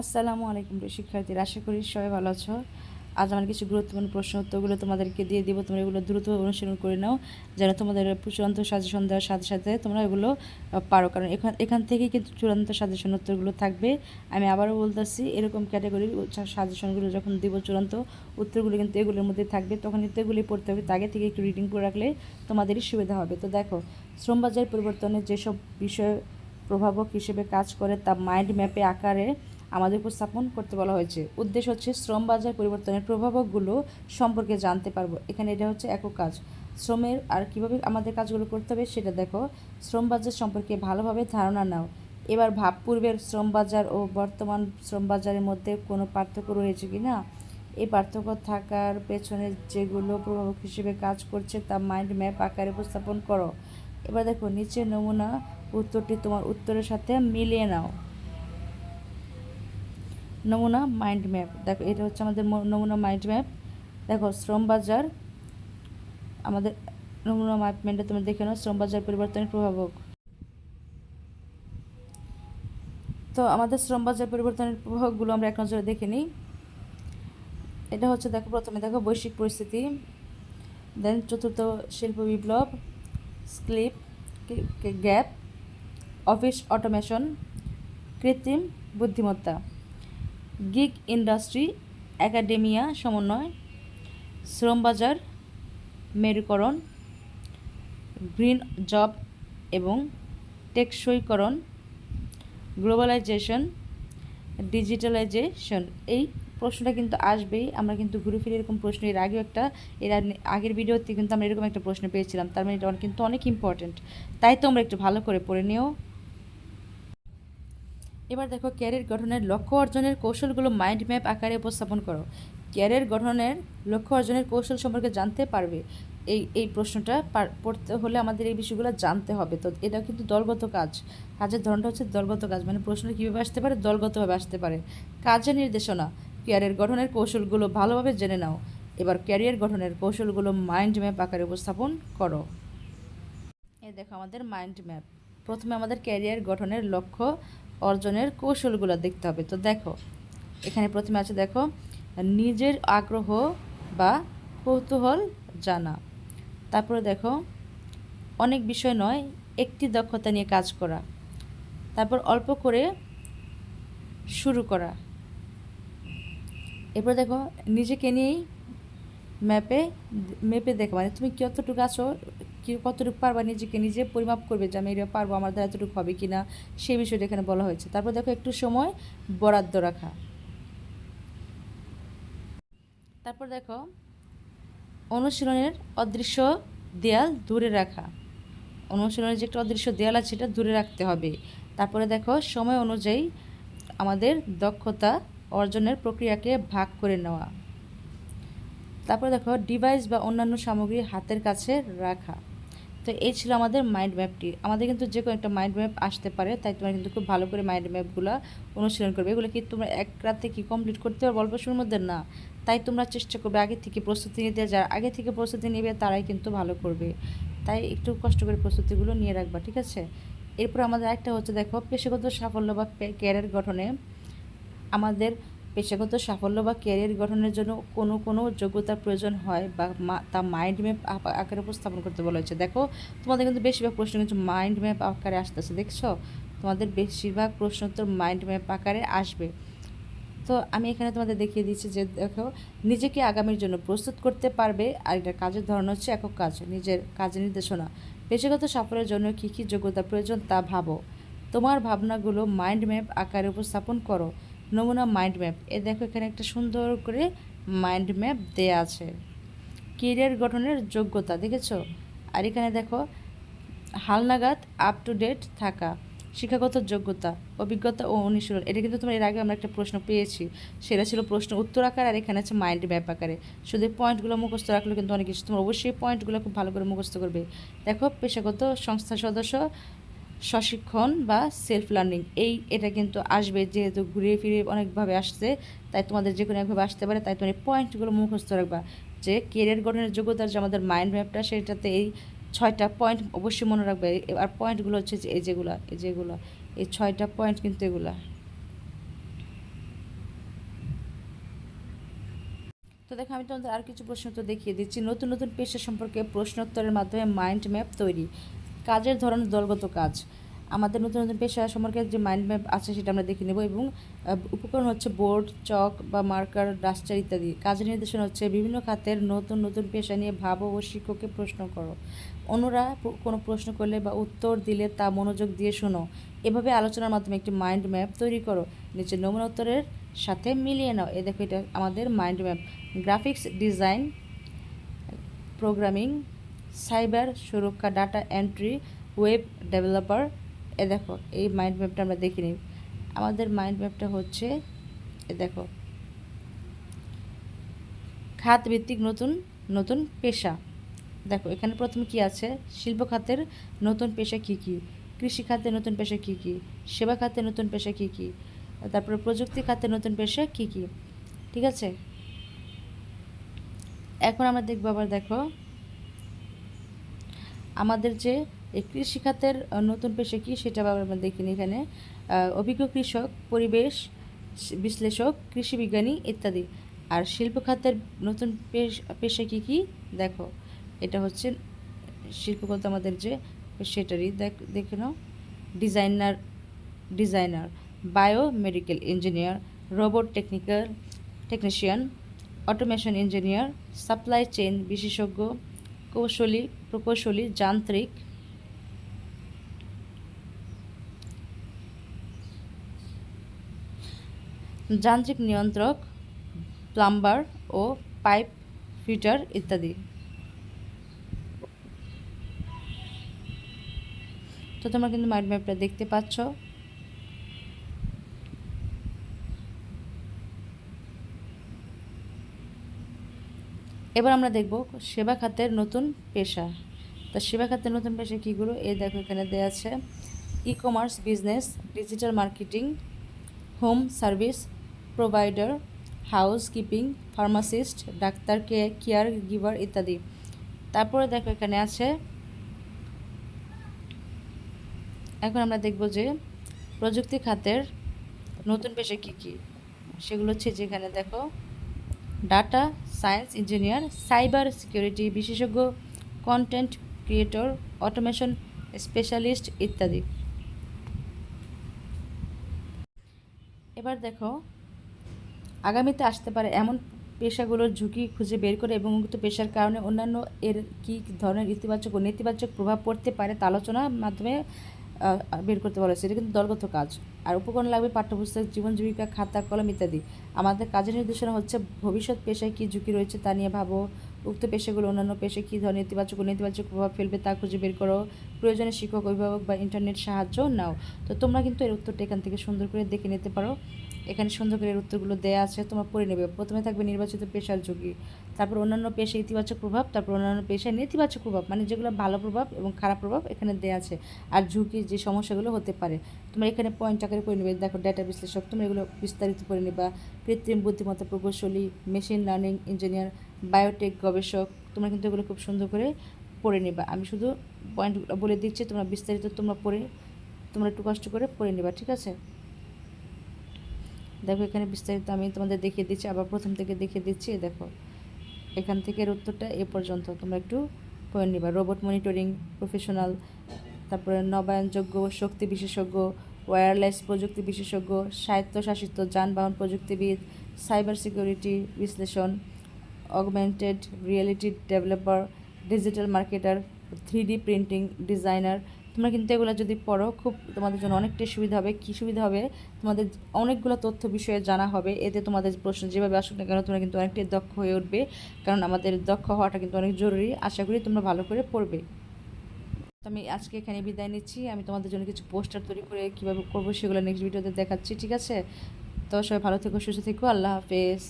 আসসালামু আলাইকুম শিক্ষার্থীরা, আশা করি সবাই ভালো আছো। আজ আমার কিছু গুরুত্বপূর্ণ প্রশ্ন, উত্তরগুলো তোমাদেরকে দিয়ে দিব। তোমরা এগুলো দ্রুত অনুশীলন করে নাও, যেন তোমাদের চূড়ান্ত সাজেশন দেওয়ার সাথে সাথে তোমরা এগুলো পারো। কারণ এখান এখান থেকেই কিন্তু চূড়ান্ত সাজেশন উত্তরগুলো থাকবে। আমি আবারও বলতেছি, এরকম ক্যাটাগরির সাজেশনগুলো যখন দিব চূড়ান্ত, উত্তরগুলো কিন্তু এগুলোর মধ্যে থাকবে। তখন কিন্তু এগুলি পড়তে হবে। আগে থেকে একটু রিডিং করে রাখলে তোমাদেরই সুবিধা হবে। তো দেখো, শ্রমবাজার পরিবর্তনের যেসব বিষয় প্রভাবক হিসেবে কাজ করে তা মাইন্ড ম্যাপে আকারে আমাদের উপস্থাপন করতে বলা হয়েছে। উদ্দেশ্য হচ্ছে শ্রম বাজার পরিবর্তনের প্রভাবকগুলো সম্পর্কে জানতে পারব। এখানে এটা হচ্ছে একক কাজ। শ্রমের আর কীভাবে আমাদের কাজগুলো করতে হবে সেটা দেখো। শ্রম বাজার সম্পর্কে ভালোভাবে ধারণা নাও। এবার ভাব, পূর্বের শ্রম বাজার ও বর্তমান শ্রম বাজারের মধ্যে কোনো পার্থক্য রয়েছে কি না? এই পার্থক্য থাকার পেছনে যেগুলো প্রভাবক হিসেবে কাজ করছে তা মাইন্ড ম্যাপ আকারে উপস্থাপন করো। এবার দেখো, নিচের নমুনা উত্তরটি তোমার উত্তরের সাথে মিলিয়ে নাও। নমুনা মাইন্ড ম্যাপ। দেখো, এটা হচ্ছে আমাদের নমুনা মাইন্ড ম্যাপ। দেখো, শ্রম বাজার, আমাদের নমুনা ম্যাপমেন্টে তুমি দেখে নাও, শ্রম বাজার পরিবর্তনের প্রভাবক। তো আমাদের শ্রম বাজার পরিবর্তনের প্রভাবগুলো আমরা এক নজরে দেখে নিই। এটা হচ্ছে দেখো, প্রথমে দেখো, বৈশ্বিক পরিস্থিতি দেন চতুর্থ শিল্প বিপ্লব, স্লিপ গ্যাপ, অফিস অটোমেশন, কৃত্রিম বুদ্ধিমত্তা। গিগ ইন্ডাস্ট্রি, একাডেমিয়া সমন্বয়, শ্রমবাজার, মেরুকরণ, গ্রিন জব এবং টেকসইকরণ, গ্লোবালাইজেশন, ডিজিটালাইজেশন। এই প্রশ্নটা কিন্তু আসবেই। আমরা কিন্তু ঘুরে ফিরে এরকম প্রশ্ন, এর আগেও একটা, এর আগের ভিডিওতে কিন্তু আমরা এরকম একটা প্রশ্ন পেয়েছিলাম। তার মানে এটা কিন্তু অনেক ইম্পর্ট্যান্ট তাই তোমরা একটু ভালো করে পড়ে নিও। এবার দেখো ক্যারিয়ার গঠনের লক্ষ্য অর্জনের কৌশলগুলো মাইন্ড ম্যাপ আকারে উপস্থাপন করো। ক্যারিয়ার গঠনের লক্ষ্য অর্জনের কৌশল সম্পর্কে জানতে পারবে। এই এই প্রশ্নটা পড়তে হলে আমাদের এই বিষয়গুলো জানতে হবে। তো এটা কিন্তু দলগত কাজ। কাজের ধরনটা হচ্ছে দলগত কাজ। মানে প্রশ্নটা কীভাবে আসতে পারে? দলগতভাবে আসতে পারে। কাজের নির্দেশনা। ক্যারিয়ার গঠনের কৌশলগুলো ভালোভাবে জেনে নাও। এবার ক্যারিয়ার গঠনের কৌশলগুলো মাইন্ড ম্যাপ আকারে উপস্থাপন করো। এ দেখো আমাদের মাইন্ড ম্যাপ প্রথমে আমাদের ক্যারিয়ার গঠনের লক্ষ্য অর্জনের কৌশলগুলো দেখতে হবে। তো দেখো, এখানে প্রথমে আছে দেখো, নিজের আগ্রহ বা কৌতূহল জানা। তারপরে দেখো, অনেক বিষয় নয়, একটি দক্ষতা নিয়ে কাজ করা। তারপর অল্প করে শুরু করা। এরপর দেখো, নিজেকে নিয়েই ম্যাপে মেপে দেখো মানে তুমি কতটুকু আছো কতটুকু পারবা নিজেকে নিজে পরিমাপ করবে যে আমি এটা পারব, আমার দ্বারা এতটুকু হবে কি না, সেই বিষয়টা এখানে বলা হয়েছে। তারপর দেখো একটু সময় বরাদ্দ রাখা। তারপর দেখো, অনুশীলনের অদৃশ্য দেয়াল দূরে রাখা। অনুশীলনের যে একটা অদৃশ্য দেয়াল আছে সেটা দূরে রাখতে হবে। তারপরে দেখো, সময় অনুযায়ী আমাদের দক্ষতা অর্জনের প্রক্রিয়াকে ভাগ করে নেওয়া। তারপরে দেখো ডিভাইস বা অন্যান্য সামগ্রী হাতের কাছে রাখা। তো এই ছিল আমাদের মাইন্ড ম্যাপটি আমাদের কিন্তু যে কোনো একটা মাইন্ড ম্যাপ আসতে পারে, তাই তোমরা কিন্তু খুব ভালো করে মাইন্ড ম্যাপগুলো অনুশীলন করবে। এগুলো কি তোমরা এক রাতে কি কমপ্লিট করতে পারবে অল্প সময়ের মধ্যে? না। তাই তোমরা চেষ্টা করবে আগে থেকে প্রস্তুতি নিতে। যারা আগে থেকে প্রস্তুতি নেবে, তারাই কিন্তু ভালো করবে। তাই একটু কষ্ট করে প্রস্তুতিগুলো নিয়ে রাখবা, ঠিক আছে? এরপর আমাদের একটা হচ্ছে, দেখো, পেশাগত সাফল্য বা ক্যারিয়ার গঠনে আমাদের পেশাগত সাফল্য বা ক্যারিয়ার গঠনের জন্য কোনো কোনো যোগ্যতার প্রয়োজন হয় বা তা মাইন্ড ম্যাপ আকারে উপস্থাপন করতে বলা হয়েছে। দেখো, তোমাদের কিন্তু বেশিরভাগ প্রশ্ন কিন্তু মাইন্ড ম্যাপ আকারে আসতেছে, দেখছ? তোমাদের বেশিরভাগ প্রশ্ন তো মাইন্ড ম্যাপ আকারে আসবে। তো আমি এখানে তোমাদের দেখিয়ে দিচ্ছি যে, দেখো, নিজেকে আগামীর জন্য প্রস্তুত করতে পারবে আর এটা কাজের ধরন হচ্ছে একক কাজ, নিজের কাজের নির্দেশনা। পেশাগত সাফল্যের জন্য কী কী যোগ্যতা প্রয়োজন তা ভাবো। তোমার ভাবনাগুলো মাইন্ড ম্যাপ আকারে উপস্থাপন করো। নমুনা মাইন্ড ম্যাপ এ দেখো এখানে একটা সুন্দর করে মাইন্ড ম্যাপ দেয়া আছে। কেরিয়ার গঠনের যোগ্যতা, দেখেছ? আর এখানে দেখো হালনাগাদ আপ টু ডেট থাকা, শিক্ষাগত যোগ্যতা, অভিজ্ঞতা ও অনুশীলন। এটা কিন্তু তোমার এর আগে আমরা একটা প্রশ্ন পেয়েছি। সেটা ছিল প্রশ্ন উত্তর আকার আর এখানে আছে মাইন্ড ম্যাপ আকারে। শুধু পয়েন্টগুলো মুখস্থ রাখলে কিন্তু অনেক কিছু। তোমরা অবশ্যই পয়েন্টগুলো খুব ভালো করে মুখস্থ করবে। দেখো, পেশাগত সংস্থা সদস্য স্বশিক্ষণ বা সেলফ লার্নিং এই এটা কিন্তু আসবে যেহেতু ঘুরে ফিরে অনেকভাবে আসছে, তাই তোমাদের যে কোনো একভাবে আসতে পারে, তাই তোমার পয়েন্টগুলো মুখস্থ রাখবা যে কেরিয়ার গঠনের যোগ্যতার যে আমাদের মাইন্ড ম্যাপটা সেটাতে এই ছয়টা পয়েন্ট অবশ্যই মনে রাখবে। আর পয়েন্টগুলো হচ্ছে এই যেগুলো এই যেগুলো, এই ছয়টা পয়েন্ট কিন্তু এগুলা। তো দেখো, আমি তোমাদের আর কিছু প্রশ্ন তো দেখিয়ে দিচ্ছি। নতুন নতুন পেশা সম্পর্কে প্রশ্নোত্তরের মাধ্যমে মাইন্ড ম্যাপ তৈরি। কাজের ধরন দলগত কাজ। আমাদের নতুন নতুন পেশা সম্পর্কে যে মাইন্ড ম্যাপ আছে সেটা আমরা দেখে নেব এবং উপকরণ হচ্ছে বোর্ড, চক বা মার্কার ডাস্টার ইত্যাদি। কাজের নির্দেশনা হচ্ছে বিভিন্ন খাতের নতুন নতুন পেশা নিয়ে ভাবো ও শিক্ষককে প্রশ্ন করো। অন্যরা কোনো প্রশ্ন করলে বা উত্তর দিলে তা মনোযোগ দিয়ে শোনো। এভাবে আলোচনার মাধ্যমে একটি মাইন্ড ম্যাপ তৈরি করো। নিচের নমুনা উত্তরের সাথে মিলিয়ে নাও। এ দেখো এটা আমাদের mind map graphics design programming cyber সুরক্ষা ডাটা এন্ট্রি ওয়েব ডেভেলপার। এ দেখো, এই মাইন্ড ম্যাপটা আমরা দেখে নিই। আমাদের মাইন্ড ম্যাপটা হচ্ছে, এ দেখো খাত ভিত্তিক নতুন নতুন পেশা। দেখো, এখানে প্রথমে কি আছে? শিল্প খাতের নতুন পেশা কি কি? কৃষি খাতের নতুন পেশা কি কি? সেবা খাতের নতুন পেশা কি কি? তারপরে প্রযুক্তি খাতের নতুন পেশা কি কি? ঠিক আছে? এখন আমরা দেখব আবার দেখো আমাদের যে কৃষি খাতের নতুন পেশা কি সেটা আমরা দেখিনি এখানে। অভিজ্ঞ কৃষক, পরিবেশ বিশ্লেষক, কৃষি বিজ্ঞানী ইত্যাদি। আর শিল্প খাতের নতুন পেশ- কি কি? দেখো, এটা হচ্ছে শিল্পগত আমাদের যে সেটারই দেখ, দেখে নাও। Designer designer biomedical engineer, robot technical, technician, automation engineer, supply chain বিশেষজ্ঞ কৌশলী প্রকৌশলী, যান্ত্রিক যান্ত্রিক নিয়ন্ত্রক, প্লাম্বার ও পাইপ ফিটার ইত্যাদি। তো তোমরা কিন্তু মাইন্ড ম্যাপটা দেখতে পাচ্ছ। এবার আমরা দেখব সেবা খাতের নতুন পেশা। তা সেবা খাতের নতুন পেশা কীগুলো এই দেখো এখানে দেওয়া আছে e commerce business digital marketing home service provider housekeeping pharmacist doctor, কে কেয়ার গিভার ইত্যাদি। তারপরে দেখো এখানে আছে, এখন আমরা দেখব যে প্রযুক্তি খাতের নতুন পেশা কী কী? সেগুলো হচ্ছে যেখানে দেখো data science engineer, cyber security বিশেষজ্ঞ, কন্টেন্ট ক্রিয়েটর, অটোমেশন স্পেশালিস্ট ইত্যাদি। এবার দেখো, আগামীতে আসতে পারে এমন পেশাগুলোর ঝুঁকি খুঁজে বের করে এবং উক্ত পেশার কারণে অন্যান্য এর কী ধরনের ইতিবাচক ও নেতিবাচক প্রভাব পড়তে পারে তা আলোচনার মাধ্যমে বের করতে বলা হয়েছে। এটা কিন্তু দলগত কাজ। আর উপকরণ লাগবে পাঠ্যপুস্তক, জীবন জীবিকা, খাতা, কলম ইত্যাদি। আমাদের কাজের নির্দেশনা হচ্ছে ভবিষ্যৎ পেশায় কী ঝুঁকি রয়েছে তা নিয়ে ভাবো। উক্ত পেশাগুলো অন্যান্য পেশায় কী ধরনের ইতিবাচক ও নেতিবাচক প্রভাব ফেলবে তা খুঁজে বের করো। প্রয়োজনে শিক্ষক, অভিভাবক বা ইন্টারনেট সাহায্য নাও। তো তোমরা কিন্তু এর উত্তরটা এখান থেকে সুন্দর করে দেখে নিতে পারো। এখানে সুন্দর করে উত্তরগুলো দেওয়া আছে, তোমরা পড়ে নেবে। প্রথমে থাকবে নির্বাচিত পেশার ঝুঁকি, তারপর অন্যান্য পেশায় ইতিবাচক প্রভাব, তারপর অন্যান্য পেশায় নেতিবাচক প্রভাব মানে যেগুলো ভালো প্রভাব এবং খারাপ প্রভাব এখানে দেওয়া আছে। আর ঝুঁকি যে সমস্যাগুলো হতে পারে, তোমরা এখানে পয়েন্ট আকারে করে নেবে। দেখো ডেটা বিশ্লেষক, তোমরা এগুলো বিস্তারিত করে নেবা। কৃত্রিম বুদ্ধিমত্তা প্রকৌশলী মেশিন লার্নিং ইঞ্জিনিয়ার বায়োটেক গবেষক, তোমরা কিন্তু এগুলো খুব সুন্দর করে পড়ে নেবা। আমি শুধু পয়েন্টগুলো বলে দিচ্ছি, তোমরা বিস্তারিত তোমরা পড়ে, তোমরা একটু কষ্ট করে পড়ে নেবা, ঠিক আছে? দেখো এখানে বিস্তারিত আমি তোমাদের দেখিয়ে দিচ্ছি, আবার প্রথম থেকে দেখিয়ে দিচ্ছি, দেখো। এখান থেকে এর উত্তরটা এ পর্যন্ত, তোমরা একটু পড়ে নিবা। রোবট মনিটরিং প্রফেশনাল, তারপরে নবায়নযোগ্য, শক্তি বিশেষজ্ঞ, ওয়্যারলেস প্রযুক্তি বিশেষজ্ঞ, স্বায়ত্তশাসিত, যানবাহন প্রযুক্তিবিদ, সাইবার সিকিউরিটি বিশ্লেষণ, augmented reality developer, digital marketer three D printing designer তোমরা কিন্তু এগুলো যদি পড়ো, খুব তোমাদের জন্য অনেকটাই সুবিধা হবে। কী সুবিধা হবে? তোমাদের অনেকগুলো তথ্য বিষয়ে জানা হবে। এতে তোমাদের প্রশ্ন যেভাবে আসুক না কেন, তোমরা কিন্তু অনেকটাই দক্ষ হয়ে উঠবে। কারণ আমাদের দক্ষ হওয়াটা কিন্তু অনেক জরুরি। আশা করি তোমরা ভালো করে পড়বে। আমি আজকে এখানে বিদায় নিচ্ছি। আমি তোমাদের জন্য কিছু পোস্টার তৈরি করে কীভাবে করব সেগুলো নেক্সট ভিডিওতে দেখাচ্ছি, ঠিক আছে? তো সবাই ভালো থেকো, সুস্থ থেকো। আল্লাহ হাফেজ।